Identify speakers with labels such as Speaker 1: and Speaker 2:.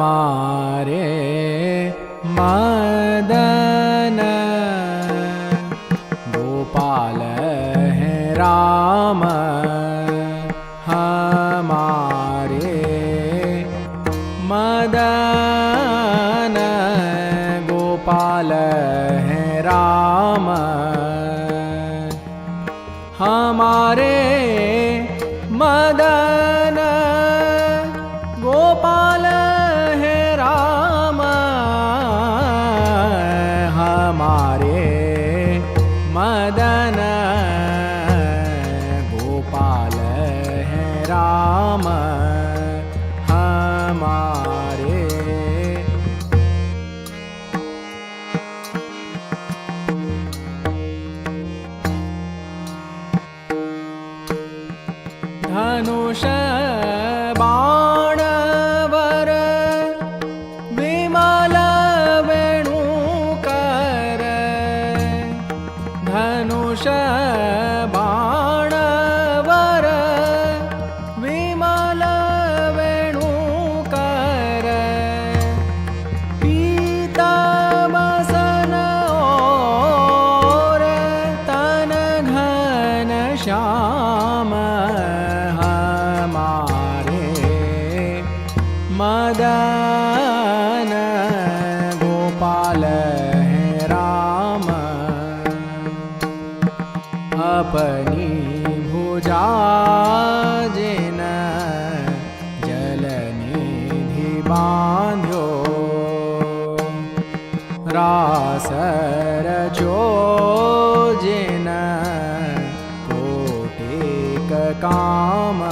Speaker 1: हमारे मदन। गोपाल है राम हमारे मदन। गोपाल है राम हमारे मदन। मदन। गोपाल है राम। हमारे। धनुष धनुष बाणवर विमल वेणुकर पीतावसन और तन घन श्याम हमारे मदन गोपाल अपनी भुजा जिन जलनिधि बांध्यो रासर जिन कोटिक काम